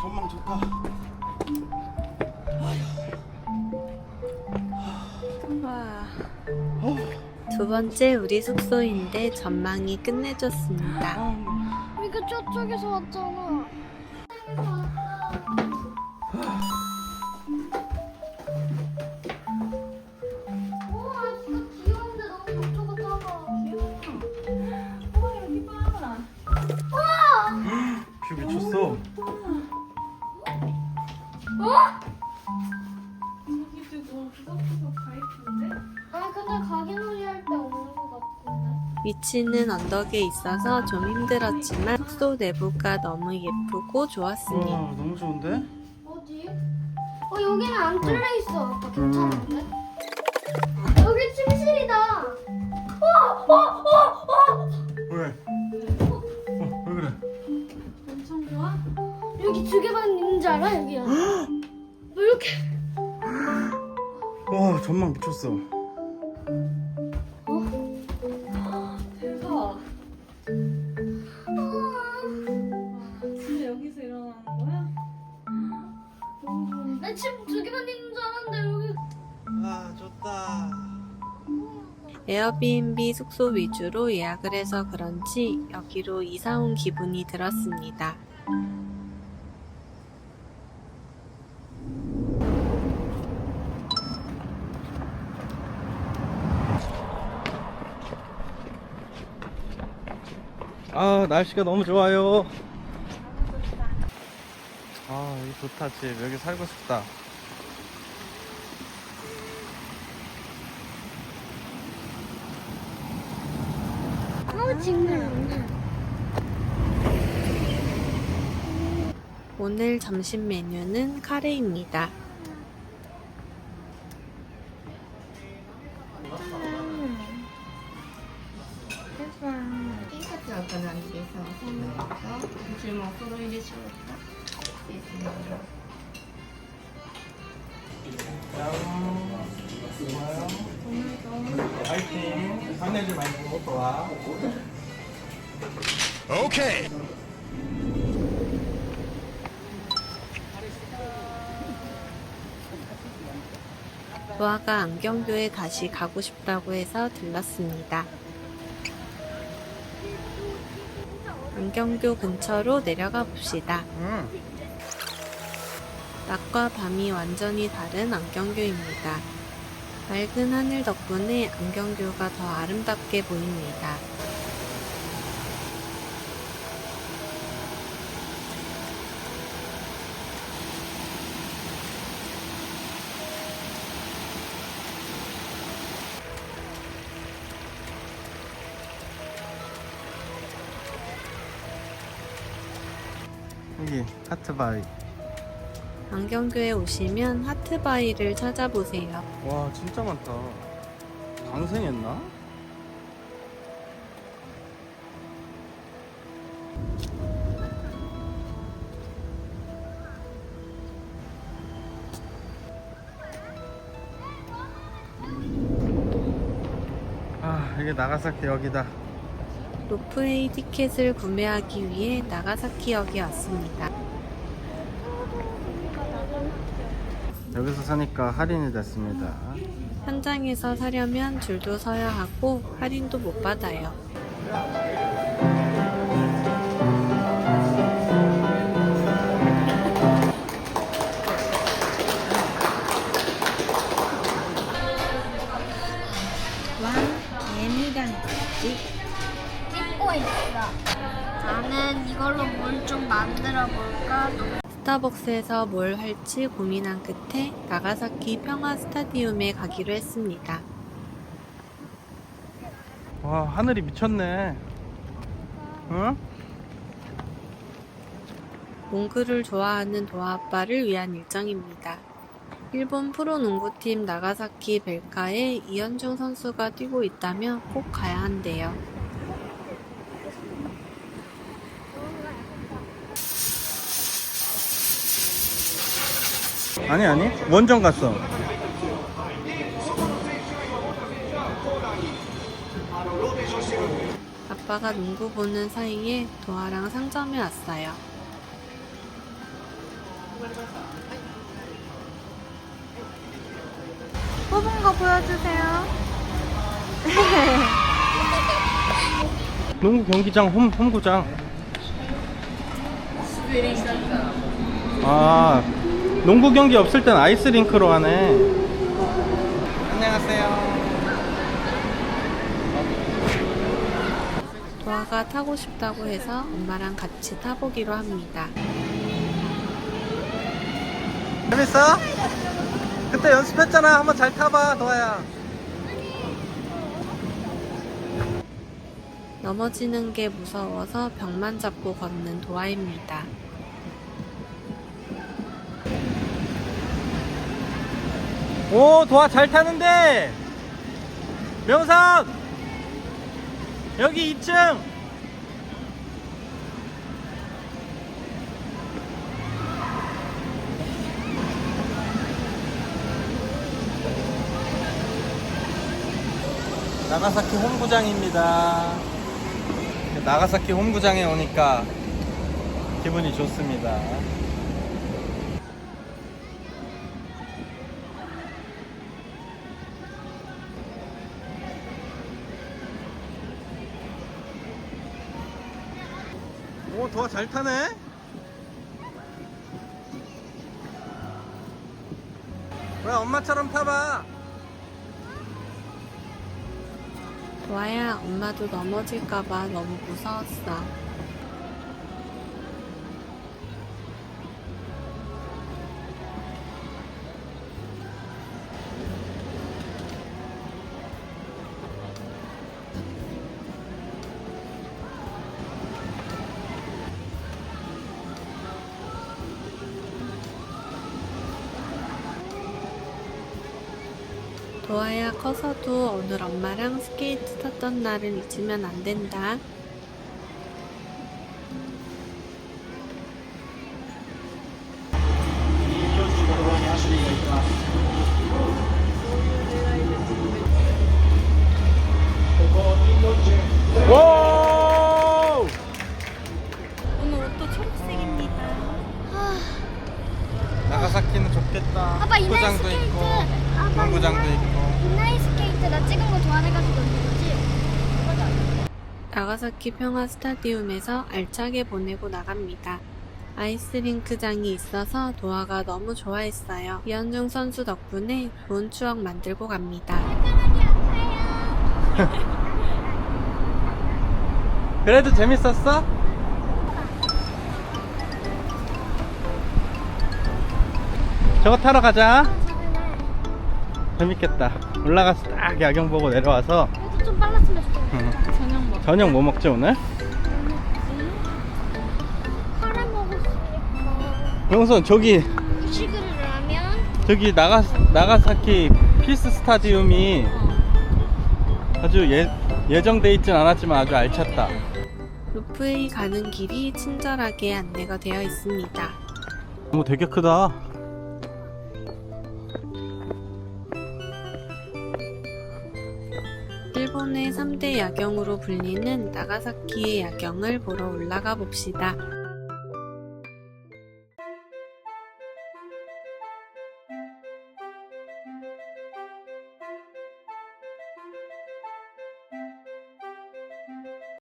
전망 좋다. 두 번째 우리 숙소인데 전망이 끝내줬습니다. 아, 이거 저쪽에서 왔잖아. 구석구석 다? 아, 근데 가게놀이 할 때 없는 것 같은데. 위치는 언덕에 있어서 좀 힘들었지만 숙소 내부가 너무 예쁘고 좋았습니다. 와 너무 좋은데? 어디? 어, 여기는 안 뚫려 있어. 아까 괜찮은데? 전망 미쳤어. 대박. 와, 진짜 여기서 일어나는 거야? 너무 좋은데? 나집두 개만 있는 줄 알았는데 여기. 아 좋다. 에어비앤비 숙소 위주로 예약을 해서 그런지 여기로 이사 온 기분이 들었습니다. 아 날씨가 너무 좋아요. 아 여기 좋다 집 여기 살고 싶다. 어, 징그러. 오늘 점심 메뉴는 카레입니다. 흰카트 아까는 안 돼서 선물해서 줄만 서로 이리 주었다. 있습니다. 파이팅. 화내지 말고 좋아. 부하가 안경교에 다시 가고 싶다고 해서 들렀습니다. 안경교 근처로 내려가 봅시다. 응. 낮과 밤이 완전히 다른 안경교입니다. 맑은 하늘 덕분에 안경교가 더 아름답게 보입니다. 여기 하트바이. 안경교에 오시면 하트바이를 찾아보세요. 와 진짜 많다. 강생했나? 아 이게 나가사키 여기다. 로프웨이 티켓을 구매하기 위해 나가사키역에 왔습니다. 여기서 사니까 할인이 됐습니다. 현장에서 사려면 줄도 서야 하고 할인도 못 받아요. 찍고 있어. 나는 이걸로 뭘 좀 만들어 볼까? 스타벅스에서 뭘 할지 고민한 끝에 나가사키 평화 스타디움에 가기로 했습니다. 와 하늘이 미쳤네. 응? 농구를 좋아하는 도아 아빠를 위한 일정입니다. 일본 프로농구팀 나가사키 벨카에 이현중 선수가 뛰고 있다며 꼭 가야 한대요. 아니 아니 원정 갔어. 아빠가 농구 보는 사이에 도아랑 상점에 왔어요. 뽑은 거 보여주세요. 농구 경기장 홈, 홈구장. 아, 농구 경기 없을 땐 아이스링크로 하네. 안녕하세요. 도아가 타고 싶다고 해서 엄마랑 같이 타보기로 합니다. 재밌어? 그때 연습했잖아. 한번 잘 타봐, 도아야. 넘어지는 게 무서워서 벽만 잡고 걷는 도아입니다. 오, 도아 잘 타는데. 명석! 여기 2층! 나가사키 홈구장입니다. 나가사키 홈구장에 오니까 기분이 좋습니다. 도아 잘 타네? 왜 엄마처럼 타봐? 도아야, 엄마도 넘어질까봐 너무 무서웠어. 도아야 커서도 오늘 엄마랑 스케이트 탔던 날을 잊으면 안 된다. 와! 오늘 옷도 초록색입니다. 나가사키는 좋겠다. 아빠 이날 구장도 스케이트. 있고, 아빠 농구장도 이날- 있고. 스케이트 나 찍은 거 좋아해가지고 넣는 거지? 나가사키 평화 스타디움에서 알차게 보내고 나갑니다. 아이스링크장이 있어서 도아가 너무 좋아했어요. 이현중 선수 덕분에 좋은 추억 만들고 갑니다. 그래도 재밌었어? 저거 타러 가자. 재밌겠다. 올라가서 딱 야경 보고 내려와서 그래도 좀 빨랐으면 좋겠네. 응. 저녁 먹. 저녁 뭐 먹지 오늘? 카레 먹었으니까. 명선 저기 유식을 라면. 저기 나가 나가사키 피스 스타디움이 아주 예 예정돼 있진 않았지만 아주 알찼다. 루프웨이 가는 길이 친절하게 안내가 되어 있습니다. 오 되게 크다. 일본의 3대 야경으로 불리는 나가사키의 야경을 보러 올라가 봅시다.